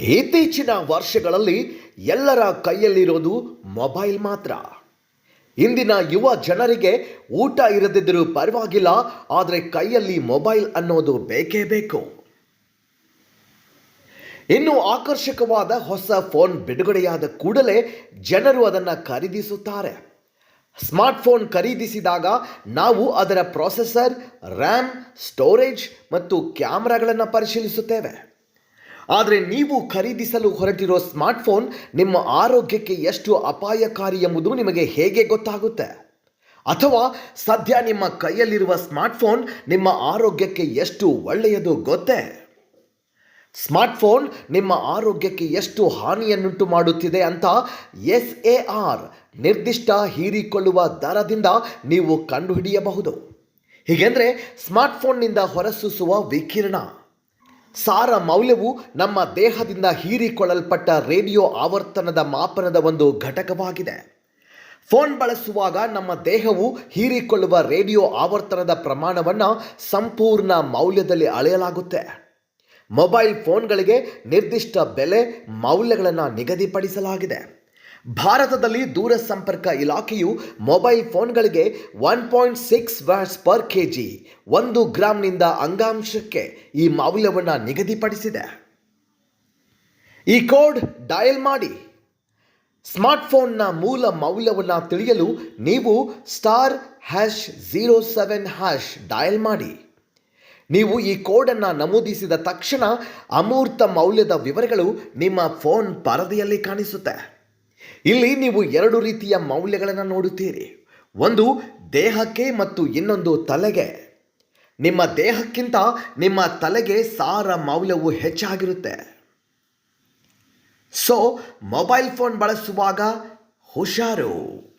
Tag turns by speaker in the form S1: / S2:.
S1: ಇತ್ತೀಚಿನ ವರ್ಷಗಳಲ್ಲಿ ಎಲ್ಲರ ಕೈಯಲ್ಲಿರೋದು ಮೊಬೈಲ್ ಮಾತ್ರ. ಇಂದಿನ ಯುವ ಜನರಿಗೆ ಊಟ ಇರದಿದ್ದರೂ ಪರವಾಗಿಲ್ಲ, ಆದರೆ ಕೈಯಲ್ಲಿ ಮೊಬೈಲ್ ಅನ್ನೋದು ಬೇಕೇ ಬೇಕು. ಇನ್ನು ಆಕರ್ಷಕವಾದ ಹೊಸ ಫೋನ್ ಬಿಡುಗಡೆಯಾದ ಕೂಡಲೇ ಜನರು ಅದನ್ನು ಖರೀದಿಸುತ್ತಾರೆ. ಸ್ಮಾರ್ಟ್ಫೋನ್ ಖರೀದಿಸಿದಾಗ ನಾವು ಅದರ ಪ್ರೊಸೆಸರ್, ರ್ಯಾಮ್, ಸ್ಟೋರೇಜ್ ಮತ್ತು ಕ್ಯಾಮ್ರಾಗಳನ್ನು ಪರಿಶೀಲಿಸುತ್ತೇವೆ. ಆದರೆ ನೀವು ಖರೀದಿಸಲು ಹೊರಟಿರೋ ಸ್ಮಾರ್ಟ್ಫೋನ್ ನಿಮ್ಮ ಆರೋಗ್ಯಕ್ಕೆ ಎಷ್ಟು ಅಪಾಯಕಾರಿ ಎಂಬುದು ನಿಮಗೆ ಹೇಗೆ ಗೊತ್ತಾಗುತ್ತೆ? ಅಥವಾ ಸದ್ಯ ನಿಮ್ಮ ಕೈಯಲ್ಲಿರುವ ಸ್ಮಾರ್ಟ್ಫೋನ್ ನಿಮ್ಮ ಆರೋಗ್ಯಕ್ಕೆ ಎಷ್ಟು ಒಳ್ಳೆಯದು ಗೊತ್ತೇ? ಸ್ಮಾರ್ಟ್ಫೋನ್ ನಿಮ್ಮ ಆರೋಗ್ಯಕ್ಕೆ ಎಷ್ಟು ಹಾನಿಯನ್ನುಂಟು ಮಾಡುತ್ತಿದೆ ಅಂತ ಎಸ್ ಎ ಆರ್ ನಿರ್ದಿಷ್ಟ ಹೀರಿಕೊಳ್ಳುವ ದರದಿಂದ ನೀವು ಕಂಡುಹಿಡಿಯಬಹುದು. ಹೀಗೆಂದರೆ ಸ್ಮಾರ್ಟ್ಫೋನ್ನಿಂದ ಹೊರಸೂಸುವ ವಿಕಿರಣ. ಸಾರ ಮೌಲ್ಯವು ನಮ್ಮ ದೇಹದಿಂದ ಹೀರಿಕೊಳ್ಳಲ್ಪಟ್ಟ ರೇಡಿಯೋ ಆವರ್ತನದ ಮಾಪನದ ಒಂದು ಘಟಕವಾಗಿದೆ. ಫೋನ್ ಬಳಸುವಾಗ ನಮ್ಮ ದೇಹವು ಹೀರಿಕೊಳ್ಳುವ ರೇಡಿಯೋ ಆವರ್ತನದ ಪ್ರಮಾಣವನ್ನು ಸಂಪೂರ್ಣ ಮೌಲ್ಯದಲ್ಲಿ ಅಳೆಯಲಾಗುತ್ತೆ. ಮೊಬೈಲ್ ಫೋನ್ಗಳಿಗೆ ನಿರ್ದಿಷ್ಟ ಬೆಲೆ ಮೌಲ್ಯಗಳನ್ನು ನಿಗದಿಪಡಿಸಲಾಗಿದೆ. ಭಾರತದಲ್ಲಿ ದೂರಸಂಪರ್ಕ ಇಲಾಖೆಯು mobile ಫೋನ್ಗಳಿಗೆ one point six watts per K G ಒಂದು ಗ್ರಾಂನಿಂದ ಅಂಗಾಂಶಕ್ಕೆ ಈ ಮೌಲ್ಯವನ್ನು ನಿಗದಿಪಡಿಸಿದೆ. ಈ ಕೋಡ್ ಡಯಲ್ ಮಾಡಿ. ಸ್ಮಾರ್ಟ್ಫೋನ್ನ ಮೂಲ ಮೌಲ್ಯವನ್ನು ತಿಳಿಯಲು ನೀವು star hash zero seven hash dial ಮಾಡಿ. ನೀವು ಈ ಕೋಡನ್ನು ನಮೂದಿಸಿದ ತಕ್ಷಣ ಅಮೂರ್ತ ಮೌಲ್ಯದ ವಿವರಗಳು ನಿಮ್ಮ ಫೋನ್ ಪರದೆಯಲ್ಲಿ ಕಾಣಿಸುತ್ತೆ. ಇಲ್ಲಿ ನೀವು ಎರಡು ರೀತಿಯ ಮೌಲ್ಯಗಳನ್ನು ನೋಡುತ್ತೀರಿ. ಒಂದು, ದೇಹಕ್ಕೆ ಮತ್ತು ಇನ್ನೊಂದು ತಲೆಗೆ. ನಿಮ್ಮ ದೇಹಕ್ಕಿಂತ ನಿಮ್ಮ ತಲೆಗೆ ಸಾರ ಮೌಲ್ಯವು ಹೆಚ್ಚಾಗಿರುತ್ತೆ. ಸೊ ಮೊಬೈಲ್ ಫೋನ್ ಬಳಸುವಾಗ ಹುಷಾರು.